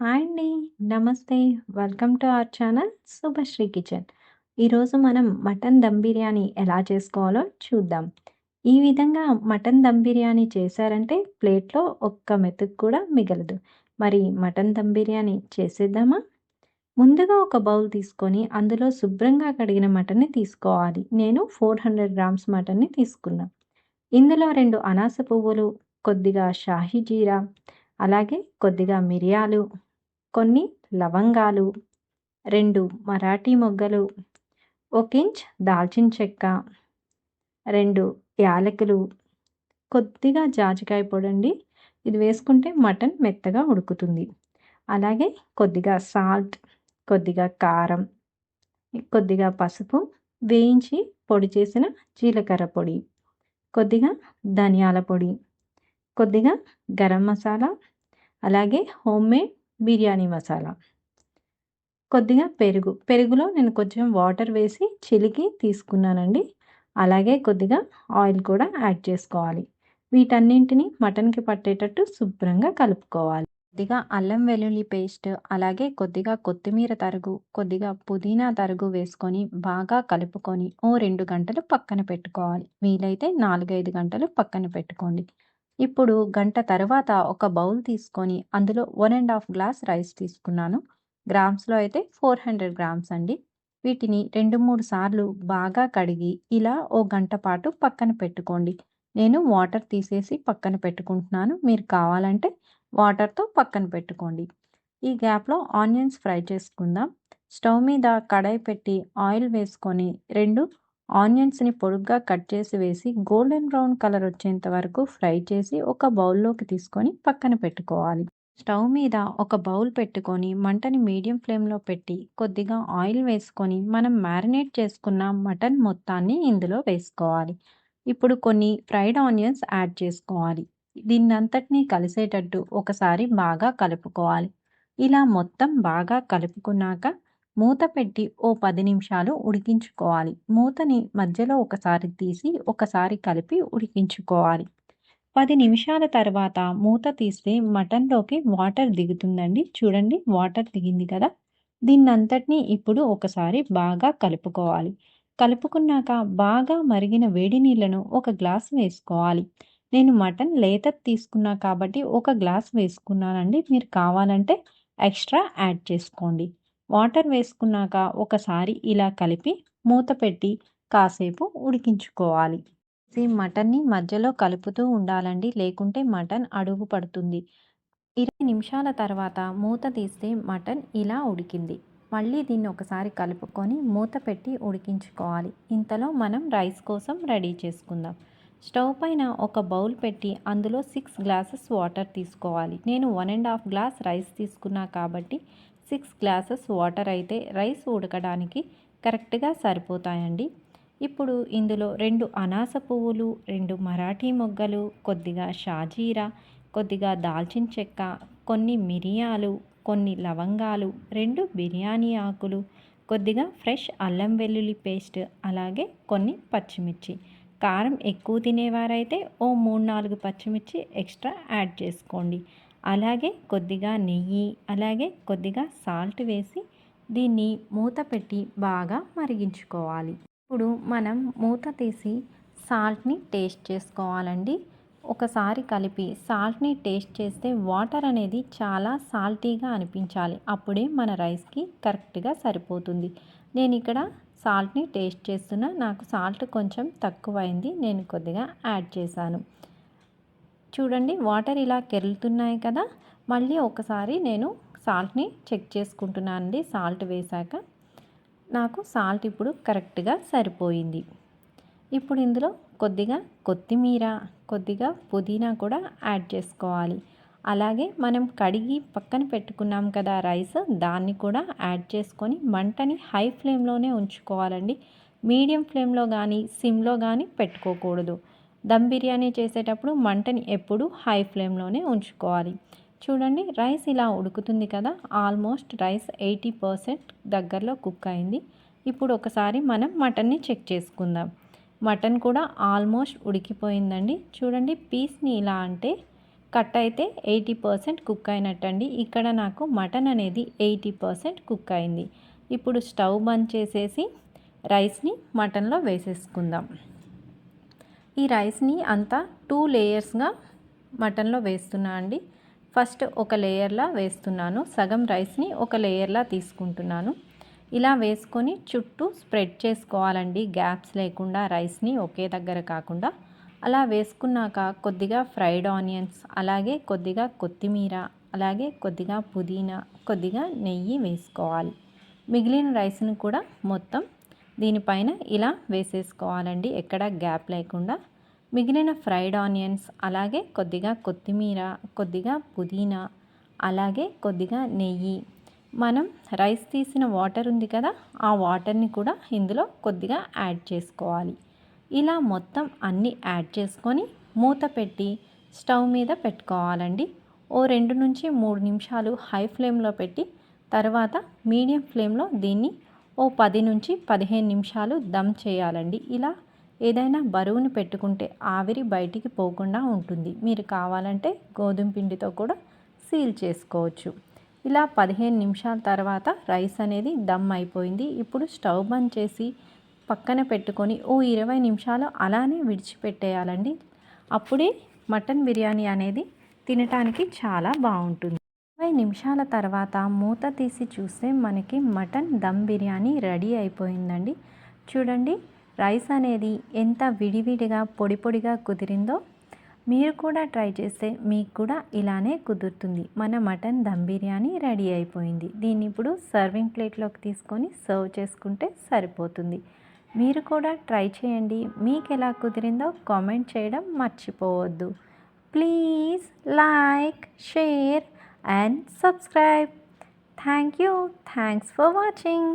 Hi అండి. నమస్తే. Welcome to our channel Shubhashri kitchen. ఈరోజు మనం మటన్ దమ్ బిర్యానీ ఎలా చేసుకోవాలో చూద్దాం. ఈ విధంగా మటన్ దమ్ బిర్యానీ చేశారంటే ప్లేట్‌లో ఒక్క మెతుకు కూడా మిగలదు. మరి మటన్ దమ్ బిర్యానీ చేసేద్దామా? ముందుగా ఒక బౌల్ తీసుకొని అందులో శుభ్రంగా కడిగిన మటన్‌ని తీసుకోవాలి. నేను 400 గ్రామ్స్ మటన్‌ని తీసుకున్నా. ఇందులో రెండు అనాస పువ్వులు, కొద్దిగా షాహీ జీరా, అలాగే కొద్దిగా మిరియాలు, కొన్ని లవంగాలు, రెండు మరాఠీ మొగ్గలు, ఒక ఇంచ్ దాల్చిన చెక్క, రెండు యాలకులు, కొద్దిగా జాజికాయ పొడండి. ఇది వేసుకుంటే మటన్ మెత్తగా ఉడుకుతుంది. అలాగే కొద్దిగా సాల్ట్, కొద్దిగా కారం, కొద్దిగా పసుపు, వేయించి పొడి చేసిన జీలకర్ర పొడి, కొద్దిగా ధనియాల పొడి, కొద్దిగా గరం మసాలా, అలాగే హోమ్‌మేడ్ బిర్యానీ మసాలా. కొద్దిగా పెరుగు. పెరుగులో నేను కొంచెం వాటర్ వేసి చిలికి తీసుకున్నానండి. అలాగే కొద్దిగా ఆయిల్ కూడా యాడ్ చేసుకోవాలి. వీటన్నింటిని మటన్‌కి పట్టేటట్టు శుభ్రంగా కలుపుకోవాలి. కొద్దిగా అల్లం వెల్లుల్లి పేస్ట్, అలాగే కొద్దిగా కొత్తిమీర తరుగు, కొద్దిగా పుదీనా తరుగు వేసుకొని బాగా కలుపుకొని ఓ రెండు గంటలు పక్కన పెట్టుకోవాలి. వీలైతే 4, 5 గంటలు పక్కన పెట్టుకోండి. ఇప్పుడు గంట తర్వాత ఒక బౌల్ తీసుకొని అందులో one and half glass rice తీసుకున్నాను. గ్రామ్స్‌లో అయితే 400 గ్రామ్స్ అండి. వీటిని 2, 3 సార్లు బాగా కడిగి ఇలా ఓ గంట పాటు పక్కన పెట్టుకోండి. నేను వాటర్ తీసేసి పక్కన పెట్టుకుంటున్నాను. మీరు కావాలంటే వాటర్‌తో పక్కన పెట్టుకోండి. ఈ గ్యాప్‌లో ఆనియన్స్ ఫ్రై చేసుకుందాం. స్టవ్ మీద కడాయి పెట్టి ఆయిల్ వేసుకొని రెండు ఆనియన్స్‌ని పొడుగ్గా కట్ చేసి వేసి గోల్డెన్ బ్రౌన్ కలర్ వచ్చేంత వరకు ఫ్రై చేసి ఒక బౌల్‌లోకి తీసుకొని పక్కన పెట్టుకోవాలి. స్టవ్ మీద ఒక బౌల్ పెట్టుకొని మంటని మీడియం ఫ్లేమ్‌లో పెట్టి కొద్దిగా ఆయిల్ వేసుకొని మనం మ్యారినేట్ చేసుకున్న మటన్ మొత్తాన్ని ఇందులో వేసుకోవాలి. ఇప్పుడు కొన్ని ఫ్రైడ్ ఆనియన్స్ యాడ్ చేసుకోవాలి. దీన్నంతటిని కలిసేటట్టు ఒకసారి బాగా కలుపుకోవాలి. ఇలా మొత్తం బాగా కలుపుకున్నాక మూత పెట్టి ఓ పది నిమిషాలు ఉడికించుకోవాలి. మూతని మధ్యలో ఒకసారి తీసి ఒకసారి కలిపి ఉడికించుకోవాలి. పది నిమిషాల తర్వాత మూత తీస్తే మటన్‌లోకి వాటర్ దిగుతుందండి. చూడండి వాటర్ దిగింది కదా! దీన్నంతటిని ఇప్పుడు ఒకసారి బాగా కలుపుకోవాలి. కలుపుకున్నాక బాగా మరిగిన వేడి నీళ్ళను ఒక గ్లాస్ వేసుకోవాలి. నేను మటన్ లేత తీసుకున్నా కాబట్టి ఒక గ్లాస్ వేసుకున్నానండి. మీరు కావాలంటే ఎక్స్‌ట్రా యాడ్ చేసుకోండి. వాటర్ వేసుకున్నాక ఒకసారి ఇలా కలిపి మూత పెట్టి కాసేపు ఉడికించుకోవాలి. ఈ మటన్‌ని మధ్యలో కలుపుతూ ఉండాలండి. లేకుంటే మటన్ అడుగు పడుతుంది. 20 నిమిషాల తర్వాత మూత తీస్తే మటన్ ఇలా ఉడికింది. మళ్ళీ దీన్ని ఒకసారి కలుపుకొని మూత పెట్టి ఉడికించుకోవాలి. ఇంతలో మనం రైస్ కోసం రెడీ చేసుకుందాం. స్టవ్ పైన ఒక బౌల్ పెట్టి అందులో సిక్స్ గ్లాసెస్ వాటర్ తీసుకోవాలి. నేను one and half glass rice తీసుకున్నా కాబట్టి సిక్స్ గ్లాసెస్ వాటర్ అయితే రైస్ ఉడకడానికి కరెక్ట్‌గా సరిపోతాయండి. ఇప్పుడు ఇందులో రెండు అనాస పువ్వులు, రెండు మరాఠీ మొగ్గలు, కొద్దిగా షాజీరా, కొద్దిగా దాల్చిన చెక్క, కొన్ని మిరియాలు, కొన్ని లవంగాలు, రెండు బిర్యానీ ఆకులు, కొద్దిగా ఫ్రెష్ అల్లం వెల్లుల్లి పేస్ట్, అలాగే కొన్ని పచ్చిమిర్చి. కారం ఎక్కువ తినేవారైతే ఓ 3, 4 పచ్చిమిర్చి ఎక్స్‌ట్రా యాడ్ చేసుకోండి. అలాగే కొద్దిగా నెయ్యి, అలాగే కొద్దిగా సాల్ట్ వేసి దీన్ని మూత పెట్టి బాగా మరిగించుకోవాలి. ఇప్పుడు మనం మూత తీసి సాల్ట్‌ని టేస్ట్ చేసుకోవాలండి. ఒకసారి కలిపి సాల్ట్‌ని టేస్ట్ చేస్తే వాటర్ అనేది చాలా సాల్టీగా అనిపించాలి. అప్పుడే మన రైస్‌కి కరెక్ట్‌గా సరిపోతుంది. నేను ఇక్కడ సాల్ట్‌ని టేస్ట్ చేస్తున్నా. నాకు సాల్ట్ కొంచెం తక్కువైంది. నేను కొద్దిగా యాడ్ చేశాను. చూడండి వాటర్ ఇలా కెరులుతున్నాయి కదా! మళ్ళీ ఒకసారి నేను సాల్ట్‌ని చెక్ చేసుకుంటున్నానండి. సాల్ట్ వేశాక నాకు సాల్ట్ ఇప్పుడు కరెక్ట్‌గా సరిపోయింది. ఇప్పుడు ఇందులో కొద్దిగా కొత్తిమీర, కొద్దిగా పుదీనా కూడా యాడ్ చేసుకోవాలి. అలాగే మనం కడిగి పక్కన పెట్టుకున్నాం కదా రైస్ దాన్ని కూడా యాడ్ చేసుకొని మంటని హై ఫ్లేమ్‌లోనే ఉంచుకోవాలండి. మీడియం ఫ్లేమ్‌లో కానీ సిమ్‌లో కానీ పెట్టుకోకూడదు. దమ్ బిర్యానీ చేసేటప్పుడు మంటని ఎప్పుడూ హై ఫ్లేమ్‌లోనే ఉంచుకోవాలి. చూడండి రైస్ ఇలా ఉడుకుతుంది కదా! ఆల్మోస్ట్ రైస్ 80% దగ్గరలో కుక్ అయింది. ఇప్పుడు ఒకసారి మనం మటన్‌ని చెక్ చేసుకుందాం. మటన్ కూడా ఆల్మోస్ట్ ఉడికిపోయిందండి. చూడండి పీస్‌ని ఇలా అంటే కట్ అయితే ఎయిటీ పర్సెంట్ కుక్ అయినట్టండి ఇక్కడ నాకు మటన్ అనేది ఎయిటీ పర్సెంట్ కుక్ అయింది ఇప్పుడు స్టవ్ బంద్ చేసేసి రైస్ని మటన్లో వేసేసుకుందాం ఈ రైస్ని అంతా టూ లేయర్స్గా మటన్లో వేస్తున్నా అండి. ఫస్ట్ ఒక లేయర్లా వేస్తున్నాను. సగం రైస్ని ఒక లేయర్లా తీసుకుంటున్నాను. ఇలా వేసుకొని చుట్టూ స్ప్రెడ్ చేసుకోవాలండి. గ్యాప్స్ లేకుండా రైస్ని ఒకే దగ్గర కాకుండా. అలా వేసుకున్నాక కొద్దిగా ఫ్రైడ్ ఆనియన్స్ అలాగే కొద్దిగా కొత్తిమీర అలాగే కొద్దిగా పుదీనా కొద్దిగా నెయ్యి వేసుకోవాలి. మిగిలిన రైస్ను కూడా మొత్తం దీనిపైన ఇలా వేసేసుకోవాలండి. ఎక్కడ గ్యాప్ లేకుండా. మిగిలిన ఫ్రైడ్ ఆనియన్స్ అలాగే కొద్దిగా కొత్తిమీర కొద్దిగా పుదీనా అలాగే కొద్దిగా నెయ్యి. మనం రైస్ తీసిన వాటర్ ఉంది కదా ఆ వాటర్ని కూడా ఇందులో కొద్దిగా యాడ్ చేసుకోవాలి. ఇలా మొత్తం అన్నీ యాడ్ చేసుకొని మూత పెట్టి స్టవ్ మీద పెట్టుకోవాలండి. ఓ రెండు నుంచి మూడు నిమిషాలు హై ఫ్లేమ్లో పెట్టి తర్వాత మీడియం ఫ్లేమ్లో దీన్ని ఓ పది నుంచి పదిహేను నిమిషాలు దమ్ చేయాలండి. ఇలా ఏదైనా బరువుని పెట్టుకుంటే ఆవిరి బయటికి పోకుండా ఉంటుంది. మీరు కావాలంటే గోధుమ పిండితో కూడా సీల్ చేసుకోవచ్చు. ఇలా పదిహేను నిమిషాల తర్వాత రైస్ అనేది దమ్ అయిపోయింది. ఇప్పుడు స్టవ్ బంద్ చేసి పక్కన పెట్టుకొని ఓ ఇరవై నిమిషాలు అలానే విడిచిపెట్టేయాలండి. అప్పుడే మటన్ బిర్యానీ అనేది తినటానికి చాలా బాగుంటుంది. ఇరవై నిమిషాల తర్వాత మూత తీసి చూస్తే మనకి మటన్ దమ్ బిర్యానీ రెడీ అయిపోయిందండి. చూడండి రైస్ అనేది ఎంత విడివిడిగా పొడి పొడిగా కుదిరిందో మీరు కూడా ట్రై చేస్తే మీకు కూడా ఇలానే కుదురుతుంది. మన మటన్ దమ్ బిర్యానీ రెడీ అయిపోయింది. దీన్ని ఇప్పుడు సర్వింగ్ ప్లేట్లోకి తీసుకొని సర్వ్ చేసుకుంటే సరిపోతుంది. మీరు కూడా ట్రై చేయండి. మీకు ఎలా కుదిరిందో కామెంట్ చేయడం మర్చిపోవద్దు. Please like share and subscribe. Thank you. Thanks for watching.